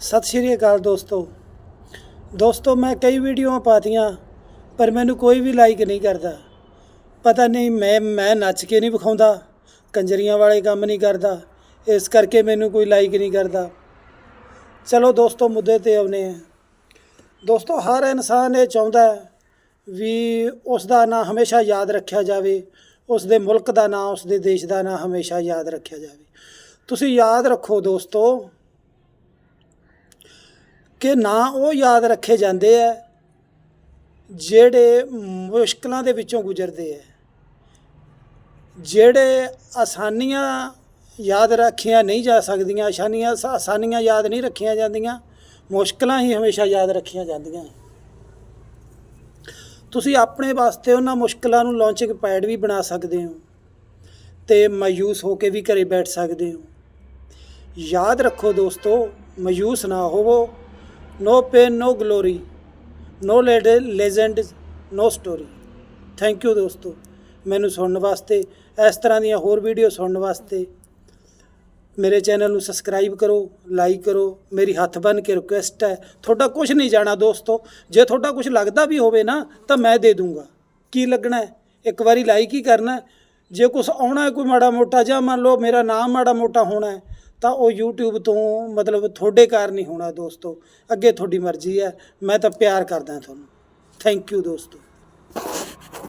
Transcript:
ਸਤਿ ਸ਼੍ਰੀ ਅਕਾਲ ਦੋਸਤੋ। ਦੋਸਤੋ, ਮੈਂ ਕਈ ਵੀਡੀਓਆਂ ਪਾਤੀਆਂ, ਪਰ ਮੈਨੂੰ ਕੋਈ ਵੀ ਲਾਈਕ ਨਹੀਂ ਕਰਦਾ। ਪਤਾ ਨਹੀਂ, ਮੈਂ ਮੈਂ ਨੱਚ ਕੇ ਨਹੀਂ ਵਿਖਾਉਂਦਾ, ਕੰਜਰੀਆਂ ਵਾਲੇ ਕੰਮ ਨਹੀਂ ਕਰਦਾ, ਇਸ ਕਰਕੇ ਮੈਨੂੰ ਕੋਈ ਲਾਈਕ ਨਹੀਂ ਕਰਦਾ। ਚਲੋ ਦੋਸਤੋ, ਮੁੱਦੇ ਤੇ ਆਉਨੇ ਆ ਦੋਸਤੋ, ਹਰ ਇਨਸਾਨ ਇਹ ਚਾਹੁੰਦਾ ਹੈ ਵੀ ਉਸ ਦਾ ਨਾਂ ਹਮੇਸ਼ਾ ਯਾਦ ਰੱਖਿਆ ਜਾਵੇ ਉਸ ਦੇ ਮੁਲਕ ਦਾ ਨਾਂ ਉਸ ਦੇ ਦੇਸ਼ ਦਾ ਨਾਂ ਹਮੇਸ਼ਾ ਯਾਦ ਰੱਖਿਆ ਜਾਵੇ। ਤੁਸੀਂ ਯਾਦ ਰੱਖੋ ਦੋਸਤੋ ਕਿ ਨਾ ਉਹ ਯਾਦ ਰੱਖੇ ਜਾਂਦੇ ਆ ਜਿਹੜੇ ਮੁਸ਼ਕਲਾਂ ਦੇ ਵਿੱਚੋਂ ਗੁਜ਼ਰਦੇ ਆ ਜਿਹੜੇ ਆਸਾਨੀਆਂ ਯਾਦ ਰੱਖੀਆਂ ਨਹੀਂ ਜਾ ਸਕਦੀਆਂ, ਆਸਾਨੀਆਂ ਆਸਾਨੀਆਂ ਯਾਦ ਨਹੀਂ ਰੱਖੀਆਂ ਜਾਂਦੀਆਂ, ਮੁਸ਼ਕਲਾਂ ਹੀ ਹਮੇਸ਼ਾ ਯਾਦ ਰੱਖੀਆਂ ਜਾਂਦੀਆਂ। ਤੁਸੀਂ ਆਪਣੇ ਵਾਸਤੇ ਉਹਨਾਂ ਮੁਸ਼ਕਲਾਂ ਨੂੰ ਲਾਂਚਿੰਗ ਪੈਡ ਵੀ ਬਣਾ ਸਕਦੇ ਹੋ ਤੇ ਮਾਯੂਸ ਹੋ ਕੇ ਵੀ ਘਰੇ ਬੈਠ ਸਕਦੇ ਹੋ। ਯਾਦ ਰੱਖੋ ਦੋਸਤੋ, ਮਾਯੂਸ ਨਾ ਹੋਵੋ। No pain no glory no legend no story thank you ਦੋਸਤੋ ਮੈਨੂੰ ਸੁਣਨ ਵਾਸਤੇ ਇਸ ਤਰ੍ਹਾਂ ਦੀਆਂ ਹੋਰ ਵੀਡੀਓ ਸੁਣਨ ਵਾਸਤੇ ਮੇਰੇ ਚੈਨਲ ਨੂੰ ਸਬਸਕ੍ਰਾਈਬ ਕਰੋ ਲਾਈਕ ਕਰੋ ਮੇਰੀ ਹੱਥ ਬੰਨ ਕੇ ਰਿਕੁਐਸਟ ਹੈ ਤੁਹਾਡਾ ਕੁਝ ਨਹੀਂ ਜਾਣਾ ਦੋਸਤੋ ਜੇ ਤੁਹਾਡਾ ਕੁਝ ਲੱਗਦਾ ਵੀ ਹੋਵੇ ਨਾ ਤਾਂ ਮੈਂ ਦੇ ਦੂੰਗਾ ਕੀ ਲੱਗਣਾ ਇੱਕ ਵਾਰੀ ਲਾਈਕ ਹੀ ਕਰਨਾ ਜੇ ਕੁਝ ਆਉਣਾ ਹੈ ਕੋਈ ਮਾੜਾ ਮੋਟਾ ਜਾਂ ਮੰਨ ਲਓ ਮੇਰਾ ਨਾਮ ਮਾੜਾ ਮੋਟਾ ਹੋਣਾ ਹੈ ਤਾਂ ਉਹ YouTube ਤੋਂ ਮਤਲਬ ਤੁਹਾਡੇ ਕਾਰਨ ਨਹੀਂ ਹੋਣਾ ਦੋਸਤੋ। ਅੱਗੇ ਤੁਹਾਡੀ ਮਰਜ਼ੀ ਹੈ। ਮੈਂ ਤਾਂ ਪਿਆਰ ਕਰਦਾ ਤੁਹਾਨੂੰ। ਥੈਂਕ ਯੂ ਦੋਸਤੋ।